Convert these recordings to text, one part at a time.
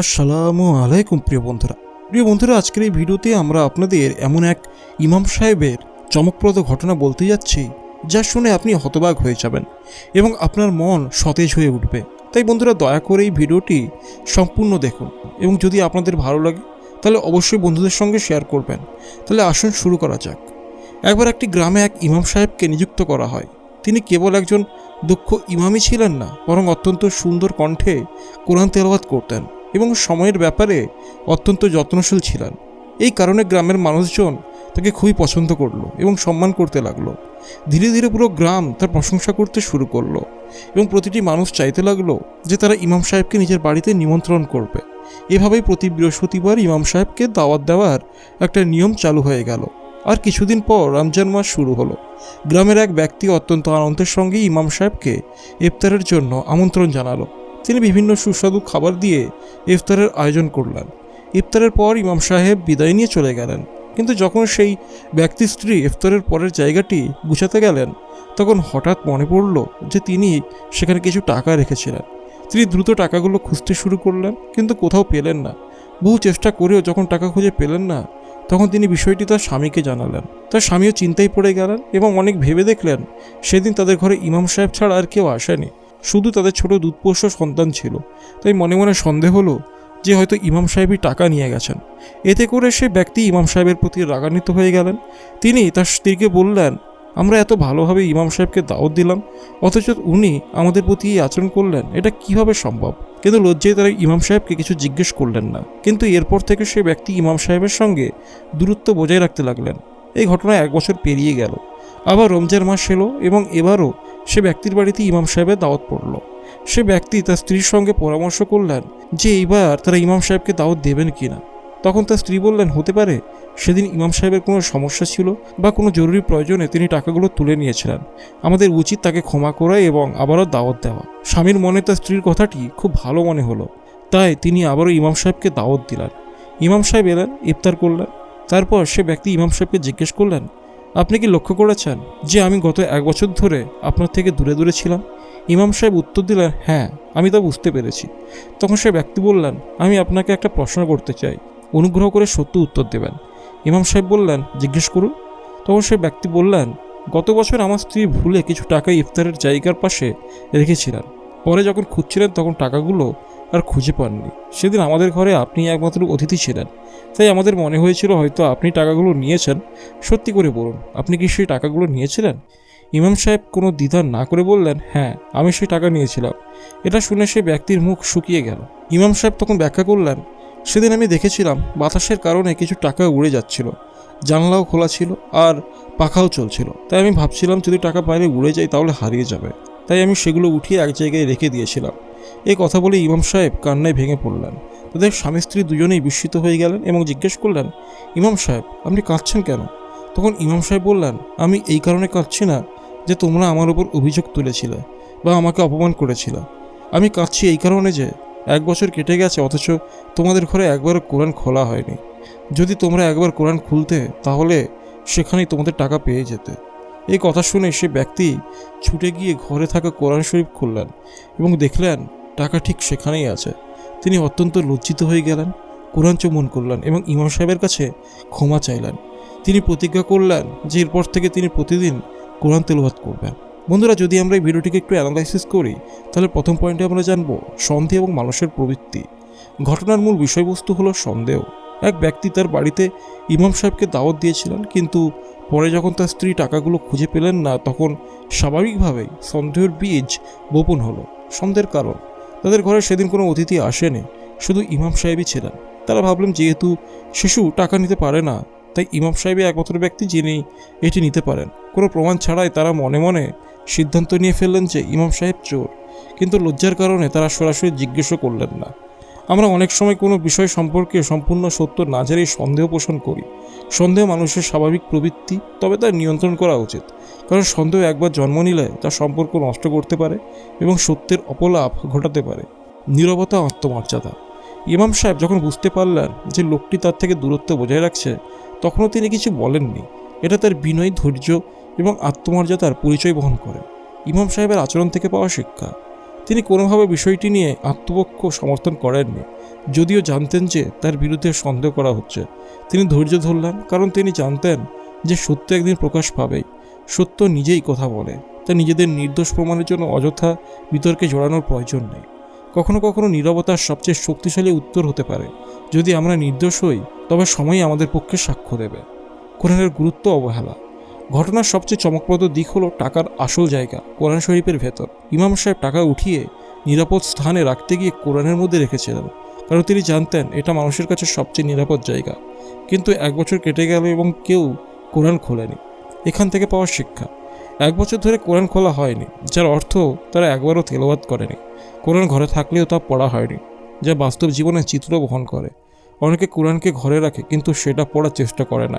আসসালামু আলাইকুম, প্রিয় বন্ধুরা। প্রিয় বন্ধুরা, আজকের এই ভিডিওতে আমরা আপনাদের এমন এক ইমাম সাহেবের চমকপ্রদ ঘটনা বলতে যাচ্ছি, যা শুনে আপনি হতবাক হয়ে যাবেন এবং আপনার মন সতেজ হয়ে উঠবে। তাই বন্ধুরা, দয়া করে এই ভিডিওটি সম্পূর্ণ দেখুন এবং যদি আপনাদের ভালো লাগে, তাহলে অবশ্যই বন্ধুদের সঙ্গে শেয়ার করবেন। তাহলে আসুন শুরু করা যাক। একবার একটি গ্রামে এক ইমাম সাহেবকে নিযুক্ত করা হয়। তিনি কেবল একজন দক্ষ ইমামই ছিলেন না, বরং অত্যন্ত সুন্দর কণ্ঠে কোরআন তেলাওয়াত করতেন। এবং সময়ের ব্যাপারে অত্যন্ত যত্নশীল ছিলেন। এই কারণে গ্রামের মানুষজন তাকে খুবই পছন্দ করল এবং সম্মান করতে লাগল। ধীরে ধীরে পুরো গ্রাম তার প্রশংসা করতে শুরু করল এবং প্রতিটি মানুষ চাইতে লাগল যে তারা ইমাম সাহেবকে নিজের বাড়িতে নিমন্ত্রণ করবে। এভাবেই প্রতি বৃহস্পতিবার ইমাম সাহেবকে দাওয়াত দেওয়ার একটা নিয়ম চালু হয়ে গেল। আর কিছুদিন পর রমজান মাস শুরু হলো। গ্রামের এক ব্যক্তি অত্যন্ত আনন্দের সঙ্গে ইমাম সাহেবকে ইফতারের জন্য আমন্ত্রণ জানালো। তিনি বিভিন্ন সুস্বাদু খাবার দিয়ে ইফতারের আয়োজন করলেন। ইফতারের পর ইমাম সাহেব বিদায় নিয়ে চলে গেলেন। কিন্তু যখন সেই ব্যক্তির স্ত্রী ইফতারের পরের জায়গাটি গুছাতে গেলেন, তখন হঠাৎ মনে পড়ল যে তিনি সেখানে কিছু টাকা রেখেছিলেন। তিনি দ্রুত টাকাগুলো খুঁজতে শুরু করলেন, কিন্তু কোথাও পেলেন না। বহু চেষ্টা করেও যখন টাকা খুঁজে পেলেন না, তখন তিনি বিষয়টি তার স্বামীকে জানালেন। তার স্বামীও চিন্তায় পড়ে গেলেন এবং অনেক ভেবে দেখলেন, সেদিন তাদের ঘরে ইমাম সাহেব ছাড়া আর কেউ আসেনি। শুধু তাদের ছোট দুধপোষ্য সন্তান ছিল। তাই মনে মনে সন্দেহ হলো যে হয়তো ইমাম সাহেবই টাকা নিয়ে গেছেন। এতে করে সে ব্যক্তি ইমাম সাহেবের প্রতি রাগান্বিত হয়ে গেলেন। তিনি তার স্ত্রীকে বললেন, আমরা এত ভালোভাবে ইমাম সাহেবকে দাওয়াত দিলাম, অথচ উনি আমাদের প্রতি এই আচরণ করলেন, এটা কীভাবে সম্ভব? কিন্তু লজ্জায় তারা ইমাম সাহেবকে কিছু জিজ্ঞেস করলেন না। কিন্তু এরপর থেকে সে ব্যক্তি ইমাম সাহেবের সঙ্গে দূরত্ব বজায় রাখতে লাগলেন। এই ঘটনা এক বছর পেরিয়ে গেল। আবার রমজান মাস এলো এবং এবারও সে ব্যক্তির বাড়িতে ইমাম সাহেবের দাওয়াত পড়ল। সে ব্যক্তি তার স্ত্রীর সঙ্গে পরামর্শ করলেন যে এইবার তারা ইমাম সাহেবকে দাওয়াত দেবেন কি না তখন তার স্ত্রী বললেন, হতে পারে সেদিন ইমাম সাহেবের কোনো সমস্যা ছিল বা কোনো জরুরি প্রয়োজনে তিনি টাকাগুলো তুলে নিয়েছিলেন। আমাদের উচিত তাকে ক্ষমা করা এবং আবারও দাওয়াত দেওয়া। স্বামীর মনে তার স্ত্রীর কথাটি খুব ভালো মনে হলো। তাই তিনি আবারও ইমাম সাহেবকে দাওয়াত দিলেন। ইমাম সাহেব এলেন, ইফতার করলেন। তারপর সে ব্যক্তি ইমাম সাহেবকে জিজ্ঞেস করলেন আপনি কি লক্ষ্য করেছেন যে আমি গত এক বছর ধরে আপনার থেকে দূরে দূরে ছিলাম? ইমাম সাহেব উত্তর দিলেন হ্যাঁ আমি তা বুঝতে পেরেছি। তখন সে ব্যক্তি বললেন, আমি আপনাকে একটা প্রশ্ন করতে চাই। অনুগ্রহ করে সত্য উত্তর দেবেন। ইমাম সাহেব বললেন, জিজ্ঞেস করুন। তখন সে ব্যক্তি বললেন, গত বছর আমার স্ত্রী ভুলে কিছু টাকা ইফতারের জায়গার পাশে রেখেছিলেন। পরে যখন খুঁজছিলেন তখন টাকাগুলো আর খুঁজে পাননি। সেদিন আমাদের ঘরে আপনি একমাত্র অতিথি ছিলেন। তাই আমাদের মনে হয়েছিল হয়তো আপনি টাকাগুলো নিয়েছেন। সত্যি করে বলুন, আপনি কি সেই টাকাগুলো নিয়েছিলেন? ইমাম সাহেব কোনো দ্বিধা না করে বললেন হ্যাঁ আমি সেই টাকা নিয়েছিলাম। এটা শুনে সে ব্যক্তির মুখ শুকিয়ে গেল। ইমাম সাহেব তখন ব্যাখ্যা করলেন, সেদিন আমি দেখেছিলাম, বাতাসের কারণে কিছু টাকা উড়ে যাচ্ছিল। জানলাও খোলা ছিল আর পাখাও চলছিল। তাই আমি ভাবছিলাম, যদি টাকা বাইরে উড়ে যায় তাহলে হারিয়ে যাবে। তাই আমি সেগুলো উঠিয়ে এক জায়গায় রেখে দিয়েছিলাম। এই কথা বলে ইমাম সাহেব কান্নায় ভেঙে পড়লেন। তাদের স্বামী স্ত্রী দুজনেই বিস্মিত হয়ে গেলেন এবং জিজ্ঞেস করলেন, ইমাম সাহেব, আপনি কাঁদছেন কেন? তখন ইমাম সাহেব বললেন, আমি এই কারণে কাঁদছি না যে তোমরা আমার উপর অভিযোগ তুলেছিলে বা আমাকে অপমান করেছিলে। আমি কাঁদছি এই কারণে যে এক বছর কেটে গেছে, অথচ তোমাদের ঘরে একবারও কোরআন খোলা হয়নি। যদি তোমরা একবার কোরআন খুলতে, তাহলে সেখানেই তোমাদের টাকা পেয়ে যেতে। এই কথা শুনে সে ব্যক্তি ছুটে গিয়ে ঘরে থাকা কোরআন শরীফ খুললেন এবং দেখলেন টাকা ঠিক সেখানেই আছে। তিনি অত্যন্ত লজ্জিত হয়ে গেলেন, কোরআন চমন করলেন এবং ইমাম সাহেবের কাছে ক্ষমা চাইলেন। তিনি প্রতিজ্ঞা করলেন যে এরপর থেকে তিনি প্রতিদিন কোরআন তেলাওয়াত করবেন। বন্ধুরা, যদি আমরা এই ভিডিওটিকে একটু অ্যানালাইসিস করি, তাহলে প্রথম পয়েন্টে আমরা জানব সন্দেহ এবং মানুষের প্রবৃত্তি। ঘটনার মূল বিষয়বস্তু হলো সন্দেহ। এক ব্যক্তি তার বাড়িতে ইমাম সাহেবকে দাওয়াত দিয়েছিলেন, কিন্তু পরে যখন তার স্ত্রী টাকাগুলো খুঁজে পেলেন না, তখন স্বাভাবিকভাবেই সন্দেহের বীজ বপন হলো। সন্দেহের কারণ, তাদের ঘরে সেদিন কোনো অতিথি আসেনি, শুধু ইমাম সাহেবই ছিলেন। তারা ভাবলেন, যেহেতু শিশু টাকা নিতে পারে না, তাই ইমাম সাহেবই একমাত্র ব্যক্তি যিনি এটি নিতে পারেন। কোনো প্রমাণ ছাড়াই তারা মনে মনে সিদ্ধান্ত নিয়ে ফেললেন যে ইমাম সাহেব চোর। কিন্তু লজ্জার কারণে তারা সরাসরি জিজ্ঞেসও করলেন না। আমরা অনেক সময় কোনো বিষয় সম্পর্কে সম্পূর্ণ সত্য না জেনেই সন্দেহ পোষণ করি। সন্দেহ মানুষের স্বাভাবিক প্রবৃত্তি, তবে তার নিয়ন্ত্রণ করা উচিত। কারণ সন্দেহ একবার জন্ম নিলে তার সম্পর্ক নষ্ট করতে পারে এবং সত্যের অপলাপ ঘটাতে পারে। নীরবতা, আত্মমর্যাদা। ইমাম সাহেব যখন বুঝতে পারলেন যে লোকটি তার থেকে দূরত্ব বজায় রাখছে, তখনও তিনি কিছু বলেননি। এটা তার বিনয়, ধৈর্য এবং আত্মমর্যাদার পরিচয় বহন করে। ইমাম সাহেবের আচরণ থেকে পাওয়া শিক্ষা। তিনি কোনোভাবে বিষয়টি নিয়ে আত্মপক্ষ সমর্থন করেননি। যদিও জানতেন যে তার বিরুদ্ধে সন্দেহ করা হচ্ছে। তিনি ধৈর্য ধরলেন, কারণ তিনি জানতেন যে সত্য একদিন প্রকাশ পাবেই। সত্য নিজেই কথা বলে, তা নিজেদের নির্দোষ প্রমাণের জন্য অযথা বিতর্কে জড়ানোর প্রয়োজন নেই। কখনো কখনো নীরবতার সবচেয়ে শক্তিশালী উত্তর হতে পারে। যদি আমরা নির্দোষ হই, তবে সময়ই আমাদের পক্ষে সাক্ষ্য দেবে। কোরআনের গুরুত্ব অবহেলা। ঘটনার সবচেয়ে চমকপ্রদ দিক হলো টাকার আসল জায়গা, কোরআন শরীফের ভেতর। ইমাম সাহেব টাকা উঠিয়ে নিরাপদ স্থানে রাখতে গিয়ে কোরআনের মধ্যে রেখেছিলেন, কারণ তিনি জানতেন এটা মানুষের কাছে সবচেয়ে নিরাপদ জায়গা। কিন্তু এক বছর কেটে গেল এবং কেউ কোরআন খোলেনি। এখান থেকে পাওয়া শিক্ষা। এক বছর ধরে কোরআন খোলা হয়নি, যার অর্থ তারা একবারও তেলাওয়াত করেনি। কোরআন ঘরে থাকলেও তা পড়া হয়নি, যা বাস্তব জীবনের চিত্র বহন করে। অনেকে কোরআনকে ঘরে রাখে, কিন্তু সেটা পড়ার চেষ্টা করে না।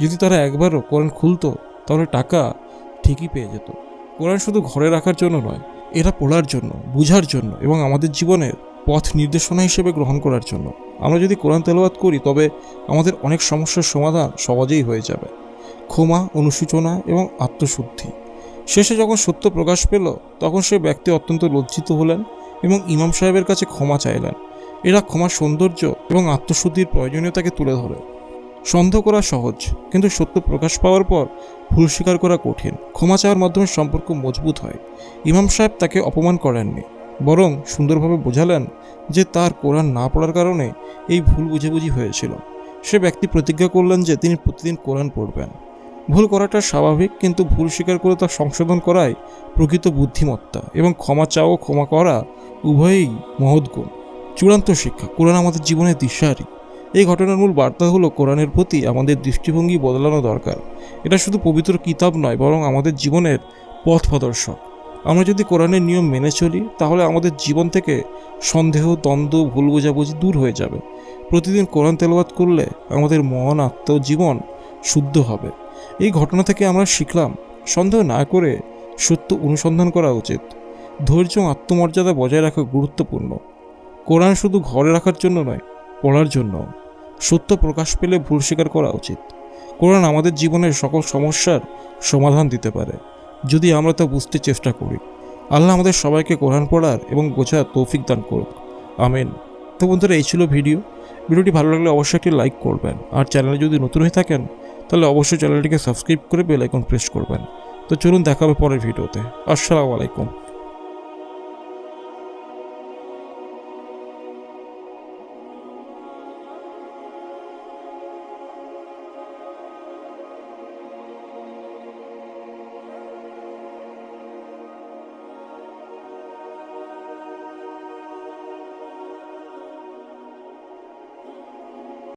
যদি তারা একবারও কোরআন খুলতো, তাহলে টাকা ঠিকই পেয়ে যেত। কোরআন শুধু ঘরে রাখার জন্য নয়, এটা পড়ার জন্য, বুঝার জন্য এবং আমাদের জীবনের পথ নির্দেশনা হিসেবে গ্রহণ করার জন্য। আমরা যদি কোরআন তেলাওয়াত করি, তবে আমাদের অনেক সমস্যার সমাধান সহজেই হয়ে যাবে। ক্ষমা অনুসূচনা এবং আত্মশুদ্ধি। শেষে যখন সত্য প্রকাশ পেল, তখন সে ব্যক্তি অত্যন্ত লজ্জিত হলেন এবং ইমাম সাহেবের কাছে ক্ষমা চাইলেন। এরা ক্ষমার সৌন্দর্য এবং আত্মশুদ্ধির প্রয়োজনীয়তাকে তুলে ধরে। সন্দেহ করা সহজ, কিন্তু সত্য প্রকাশ পাওয়ার পর ভুল স্বীকার করা কঠিন। ক্ষমা চাওয়ার মাধ্যমে সম্পর্ক মজবুত হয়। ইমাম সাহেব তাকে অপমান করেননি, বরং সুন্দরভাবে বোঝালেন যে তার কোরআন না পড়ার কারণে এই ভুল বুঝাবুঝি হয়েছিল। সে ব্যক্তি প্রতিজ্ঞা করলেন যে তিনি প্রতিদিন কোরআন পড়বেন। ভুল করাটা স্বাভাবিক, কিন্তু ভুল স্বীকার করে তা সংশোধন করাই প্রকৃত বুদ্ধিমত্তা এবং ক্ষমা চাও ক্ষমা করা উভয়ই মহৎ গুণ। চূড়ান্ত শিক্ষা। কোরআন আমাদের জীবনের দিশারি। এই ঘটনার মূল বার্তা হলো, কোরআনের প্রতি আমাদের দৃষ্টিভঙ্গি বদলানো দরকার। এটা শুধু পবিত্র কিতাব নয়, বরং আমাদের জীবনের পথ প্রদর্শক। আমরা যদি কোরআনের নিয়ম মেনে চলি, তাহলে আমাদের জীবন থেকে সন্দেহ, দ্বন্দ্ব, ভুল বোঝাবুঝি দূর হয়ে যাবে। প্রতিদিন কোরআন তেলাওয়াত করলে আমাদের মন আত্ম জীবন শুদ্ধ হবে। এই ঘটনা থেকে আমরা শিখলাম, সন্দেহ না করে সত্য অনুসন্ধান করা উচিত। ধৈর্য আত্মমর্যাদা বজায় রাখা গুরুত্বপূর্ণ। কোরআন শুধু ঘরে রাখার জন্য নয়, পড়ার জন্য। সত্য প্রকাশ পেলে ভুল স্বীকার করা উচিত। কোরআন আমাদের জীবনের সকল সমস্যার সমাধান দিতে পারে। যদি আমরা তা বুঝতে চেষ্টা করি, আল্লাহ আমাদের সবাইকে কোরআন পড়ার এবং বোঝার তৌফিক দান করুক। আমেন। তো বন্ধুরা, এই ছিল ভিডিও। ভিডিওটি ভালো লাগলে অবশ্যই একটি লাইক করবেন। আর চ্যানেলে যদি নতুন হয়ে থাকেন, তাহলে অবশ্যই চ্যানেলটিকে সাবস্ক্রাইব করে বেল আইকন প্রেস করবেন। তো চলুন দেখা হবে পরের ভিডিওতে। আসসালামু আলাইকুম।